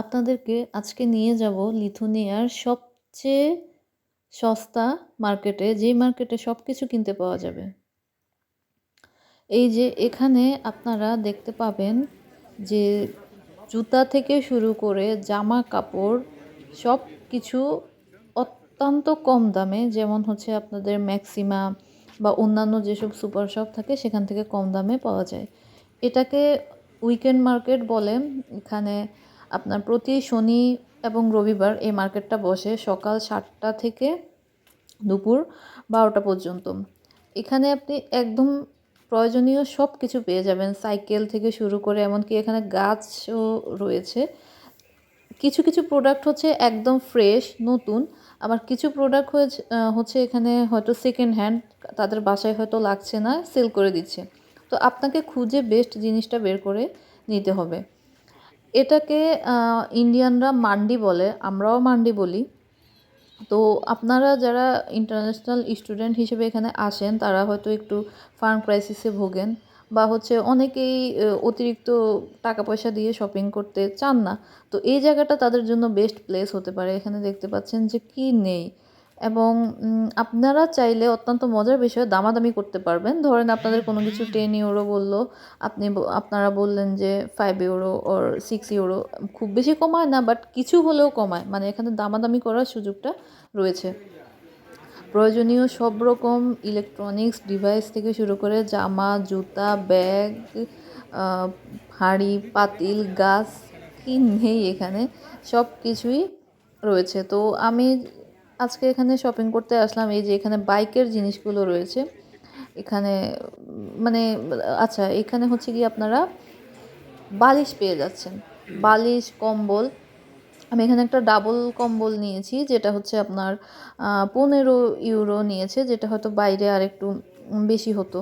আপনাদেরকে আজকে নিয়ে যাব লিথুনিয়ার সবচেয়ে সস্তা মার্কেটে, যেই মার্কেটে সব কিছু কিনতে পাওয়া যাবে। এই যে এখানে আপনারা দেখতে পাবেন যে জুতা থেকে শুরু করে জামা কাপড় সব কিছু অত্যন্ত কম দামে, যেমন হচ্ছে আপনাদের ম্যাক্সিমা বা অন্যান্য যেসব সুপার শপ থাকে সেখান থেকে কম দামে পাওয়া যায়। এটাকে উইকেন্ড মার্কেট বলে এখানে আপনার প্রতি শনি এবং রবিবার এই মার্কেটটা বসে সকাল সাতটা থেকে দুপুর বারোটা পর্যন্ত। এখানে আপনি একদম প্রয়োজনীয় সব কিছু পেয়ে যাবেন, সাইকেল থেকে শুরু করে এমনকি এখানে গাছও রয়েছে। কিছু কিছু প্রোডাক্ট হচ্ছে একদম ফ্রেশ নতুন। আবার কিছু প্রোডাক্ট হয়েছে হচ্ছে এখানে হয়তো সেকেন্ড হ্যান্ড তাদের বাসায় হয়তো লাগছে না সেল করে দিচ্ছে। তো আপনাকে খুঁজে বেস্ট জিনিসটা বের করে নিতে হবে। এটাকে ইন্ডিয়ানরা মান্ডি বলে, আমরাও মান্ডি বলি। তো আপনারা যারা ইন্টারন্যাশনাল স্টুডেন্ট হিসেবে এখানে আসেন, তারা হয়তো একটু ফার্ম ক্রাইসিসে ভোগেন বা হচ্ছে অনেকেই অতিরিক্ত টাকা পয়সা দিয়ে শপিং করতে চান না। তো এই জায়গাটা তাদের জন্য বেস্ট প্লেস হতে পারে। এখানে দেখতে পাচ্ছেন যে কি নেই। এবং আপনারা চাইলে অত্যন্ত মজার বিষয়ে দামাদামি করতে পারবেন। ধরেন আপনাদের কোনো কিছু টেন ইউরো বলল, আপনি আপনারা বললেন যে five euro or six euro খুব বেশি কমায় না বাট কিছু হলেও কমায়। মানে এখানে দামাদামি করার সুযোগটা রয়েছে। প্রয়োজনীয় সব রকম ইলেকট্রনিক্স ডিভাইস থেকে শুরু করে জামা, জুতা ব্যাগ হাঁড়ি, পাতিল, গাছ, কি নেই এখানে সব কিছুই রয়েছে। তো আমি আজকে এখানে শপিং করতে আসলাম, এই যে এখানে বাইকের জিনিসগুলো রয়েছে। এখানে মানে আচ্ছা এখানে হচ্ছে কি আপনারা বালিশ পেয়ে যাচ্ছেন। বালিশ, কম্বল। আমি এখানে একটা ডাবল কম্বল নিয়েছি, যেটা হচ্ছে আপনার পনেরো ইউরো নিয়েছে, যেটা হয়তো বাইরে আর একটু বেশি হতো।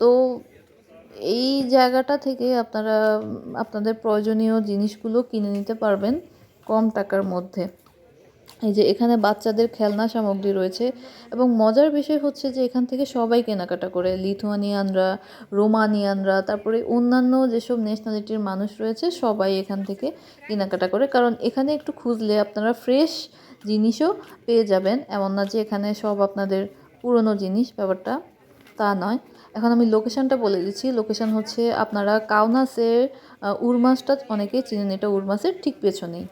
তো এই জায়গাটা থেকে আপনারা, আপনাদের প্রয়োজনীয় জিনিসগুলো কিনে নিতে পারবেন কম টাকার মধ্যে। এই যে এখানে বাচ্চাদের খেলনা সামগ্রী রয়েছে এবং মজার বিষয় হচ্ছে যে এখান থেকে সবাই কেনাকাটা করে। লিথুয়ানিয়ানরা, রোমানিয়ানরা, তারপরে অন্যান্য যেসব ন্যাশনালিটির মানুষ রয়েছে, সবাই এখান থেকে কেনাকাটা করে। কারণ এখানে একটু খুঁজলে আপনারা ফ্রেশ জিনিসও পেয়ে যাবেন। এমন না যে এখানে সব আপনাদের পুরনো জিনিস, ব্যাপারটা তা নয়। এখন আমি লোকেশানটা বলে দিচ্ছি। লোকেশান হচ্ছে আপনারা কাউনাসের উরমাসটা অনেকেই চিনেন। এটা উরমাসের ঠিক পেছনেই।